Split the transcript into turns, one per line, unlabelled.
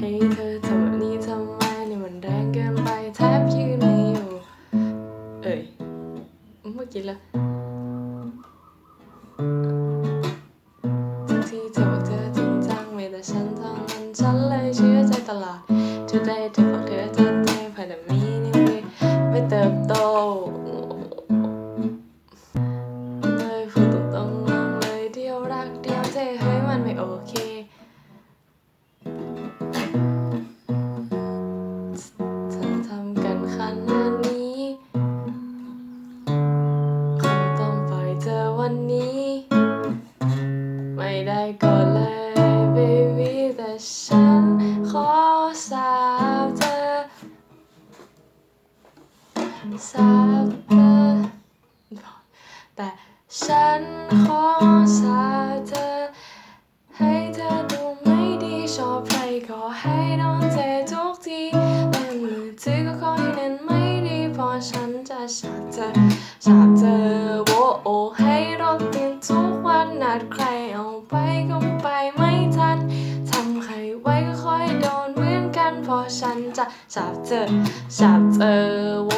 ให้เธอเท่านี้ทำไมนี่มันแรงเกินไปแทบยืนไม่อยู่ เอ้ยเมื่อกี้ละทุกที่เธอเธอจริงจังไม่แต่ฉันเท่านั้นฉันเลยเชื่อใจตลอดจะได้ถึงของเธอจะได้ผ่านมีนี่ไม่เติบโตเลยพูดตรงๆเลยเดียวรักเดียวเทเฮ้ยมันไม่โอเค ไม่ได้ก็เลย baby แต่ฉันขอสาบเธอสาบเธอแต่ฉันขอสาบเธอ ให้เธอดูไม่ดีชอบใครก็ให้โดนเททุกทีเล่นมือถือก็ขอให้เล่นไม่ดีเพราะฉันจะสาบเธอสาบเธอโวโอ้าดใครเอาไปก็ไปไม่ทัน ทำใครไว้ก็คอยโดนเหมือนกัน เพราะฉันจะสาบเจอสาบเจอโว